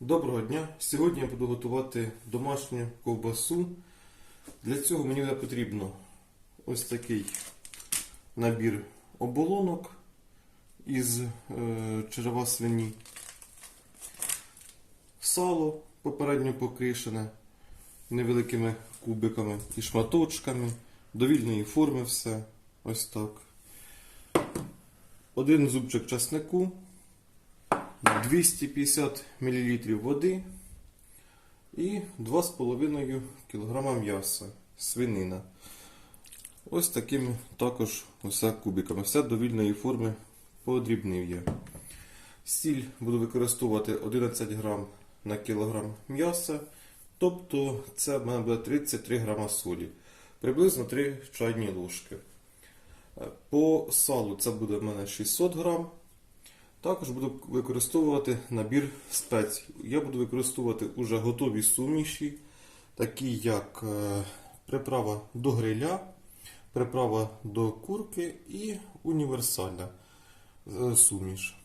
Доброго дня! Сьогодні я буду готувати домашню ковбасу. Для цього мені потрібно ось такий набір оболонок із е, черева свині, сало попередньо покришене невеликими кубиками і шматочками, довільної форми все. Ось так. Один зубчик часнику. 250 мл води і 2,5 кг м'яса, свинина. Ось такими також усе кубиками. Все довільної форми подрібнив я. Сіль буду використовувати 11 грам на кілограм м'яса. Тобто це в мене буде 33 грама солі. Приблизно 3 чайні ложки. По салу це буде в мене 600 грам. Також буду використовувати набір спецій. Я буду використовувати уже готові суміші, такі як е, приправа до гриля, приправа до курки і універсальна е, суміш.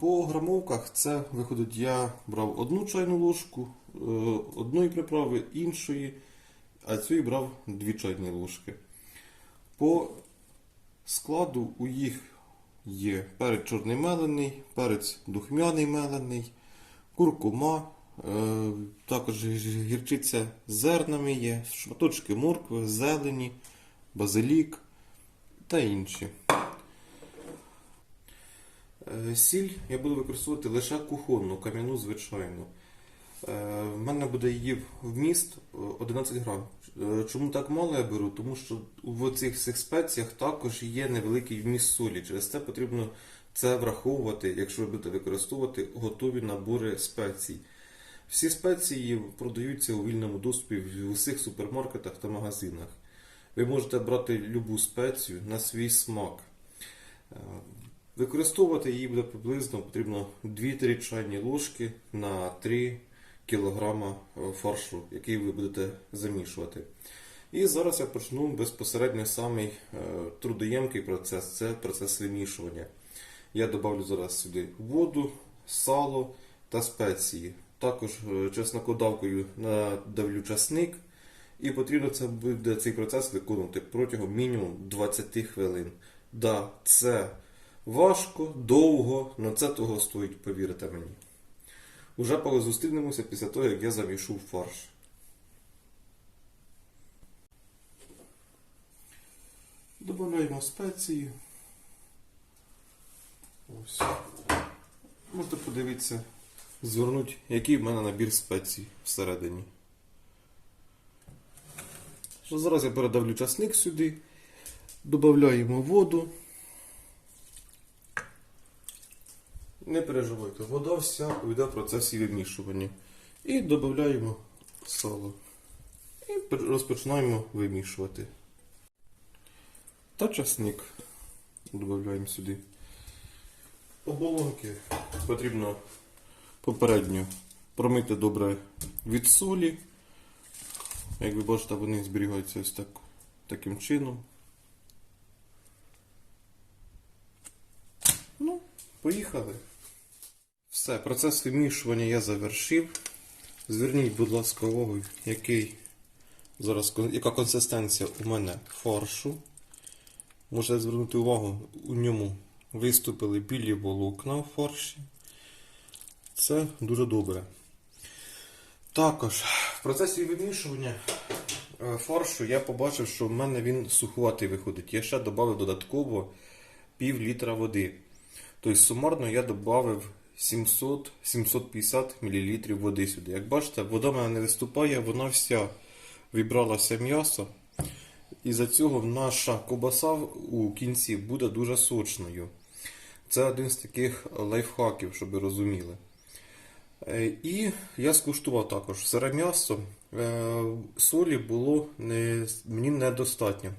По грамовках це виходить, я брав одну чайну ложку е, одної приправи, іншої, а цієї брав дві чайні ложки. По складу у їх є перець чорний мелений, перець духмяний мелений, куркума, е, також гі- гірчиця з зернами є, шматочки моркви, зелені, базилік та інші. Е, Сіль я буду використовувати лише кухонну, кам'яну звичайну. Е, В мене буде її вміст е, 11 грам. Е, Чому так мало я беру? Тому що в цих всіх спеціях також є невеликий вміст солі. Через це потрібно це враховувати, якщо ви будете використовувати готові набори спецій. Всі спеції продаються у вільному доступі в усіх супермаркетах та магазинах. Ви можете брати любу спецію на свій смак. Е, Використовувати її буде приблизно потрібно 2-3 чайні ложки на 3 кг фаршу, який ви будете замішувати. І зараз я почну безпосередньо самий е, трудоємкий процес це процес вимішування. Я додавлю зараз сюди воду, сало та спеції. Також е, чеснокодавкою надавлю часник. І потрібно це буде цей процес виконувати протягом мінімум 20 хвилин. Да, це важко, довго, але це того стоїть, повірте мені. Уже зустрінемося після того, як я замішу фарш. Додаємо спеції. Ось. Можете подивитися, звернути, який в мене набір спецій всередині. Зараз я передавлю часник сюди, додаємо воду. Не переживайте, вода вся йде в процесі вимішування. І додаємо сало. І розпочинаємо вимішувати. Та часник додаємо сюди. Оболонки потрібно попередньо промити добре від солі. Як ви бачите, вони зберігаються ось так, таким чином. Ну, поїхали. Все, процес вимішування я завершив. Зверніть, будь ласка, увагу, який зараз яка консистенція у мене фаршу. Можете звернути увагу, у ньому виступили білі волокна в фарші. Це дуже добре. Також в процесі вимішування е, фаршу я побачив, що в мене він сухуватий виходить. Я ще додав додатково пів літра води. Тобто сумарно я додав 700-750 мл води сюди. Як бачите, вода в мене не виступає, вона вся вібралася м'ясо. І за цього наша ковбаса у кінці буде дуже сочною. Це один з таких лайфхаків, щоб ви розуміли. Е, І я скуштував також сире м'ясо. Е, Солі було не, мені недостатньо.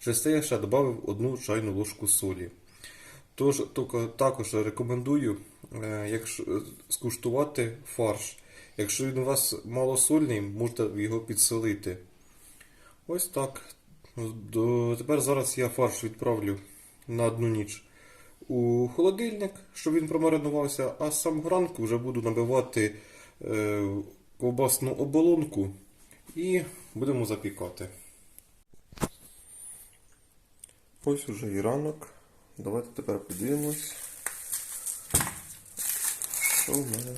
Через це я ще додав одну чайну ложку солі. Тож, також рекомендую якщо, е, скуштувати фарш. Якщо він у вас малосольний, можете його підсолити. Ось так. Тепер зараз я фарш відправлю на одну ніч у холодильник, щоб він промаринувався, а з самого ранку вже буду набивати е, ковбасну оболонку і будемо запікати. Ось уже і ранок. Давайте тепер подивимось, що в мене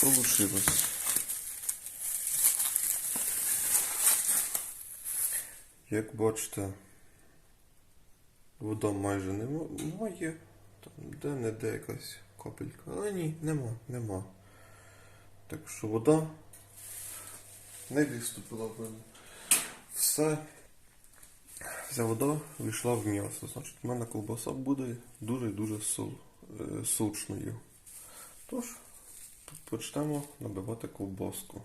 получилось. Як бачите, вода майже немає. Там де-не-де якась капелька. А ні, нема, нема. Так що вода не виступила в мене. Все. Вся вода війшла в м'ясо. Значить, в мене ковбаса буде дуже і е, сочною. Тож, почнемо набивати ковбаску.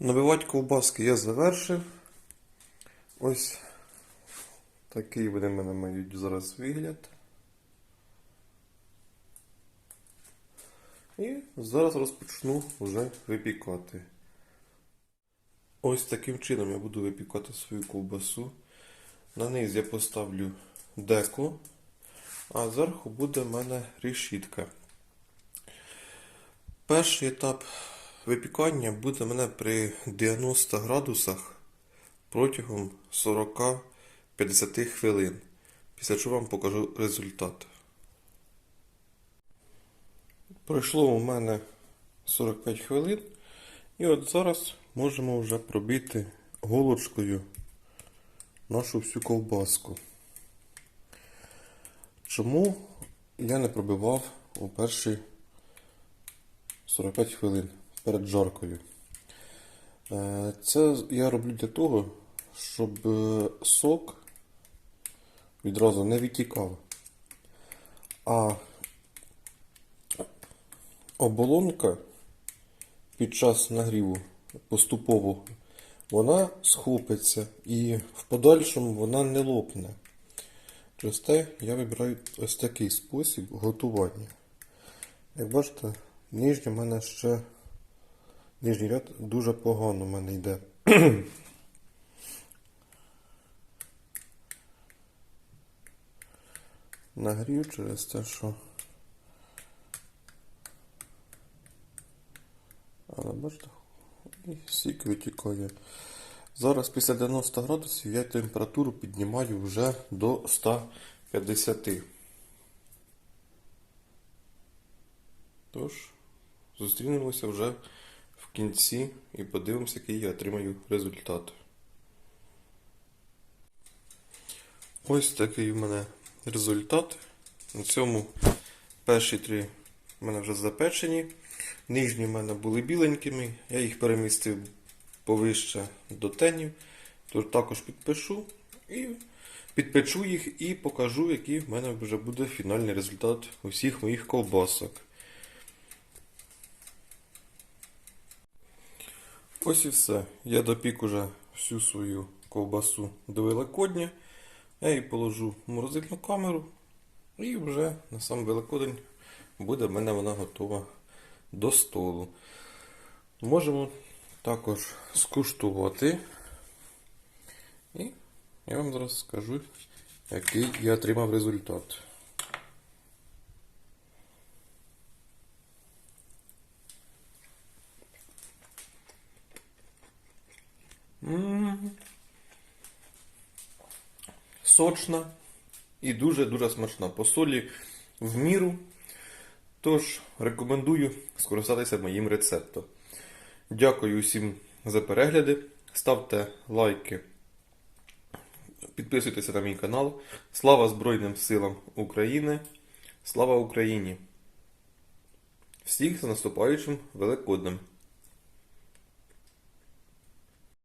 Набивати ковбаски я завершив. Ось такий вони мене мають зараз вигляд. І зараз розпочну вже випікати. Ось таким чином я буду випікати свою ковбасу. На низ я поставлю деко, а зверху буде в мене решітка. Перший етап випікання буде в мене при 90 градусах протягом 40-50 хвилин. Після чого вам покажу результат. Пройшло у мене 45 хвилин. І от зараз можемо вже пробити голочкою нашу всю ковбаску. Чому я не пробивав у перші 45 хвилин перед жаркою? Е, Це я роблю для того, щоб е, сок відразу не відтікав. А оболонка під час нагріву поступово вона схопиться і в подальшому вона не лопне. Через те я вибираю ось такий спосіб готування. Як бачите, нижній в мене ще нижній ряд дуже погано в мене йде. Нагрів через те, що Але бачите, і сік витікає. Зараз після 90 градусів я температуру піднімаю вже до 150. Тож, зустрінемося вже в кінці і подивимося, який я отримаю результат. Ось такий в мене результат. На цьому перші три в мене вже запечені. Нижні в мене були біленькими, я їх перемістив повище до тенів. Тож також підпишу і підпечу їх і покажу, який в мене вже буде фінальний результат усіх моїх ковбасок. Ось і все. Я допік уже всю свою ковбасу до Великодня. Я її положу в морозильну камеру. І вже на сам Великодень буде в мене вона готова до столу. Можемо також скуштувати. І я вам зараз скажу, який я отримав результат. Сочна і дуже-дуже смачна. По солі в міру. Тож рекомендую скористатися моїм рецептом. Дякую усім за перегляди. Ставте лайки, підписуйтеся на мій канал. Слава Збройним силам України! Слава Україні! Всіх з наступаючим Великоднем!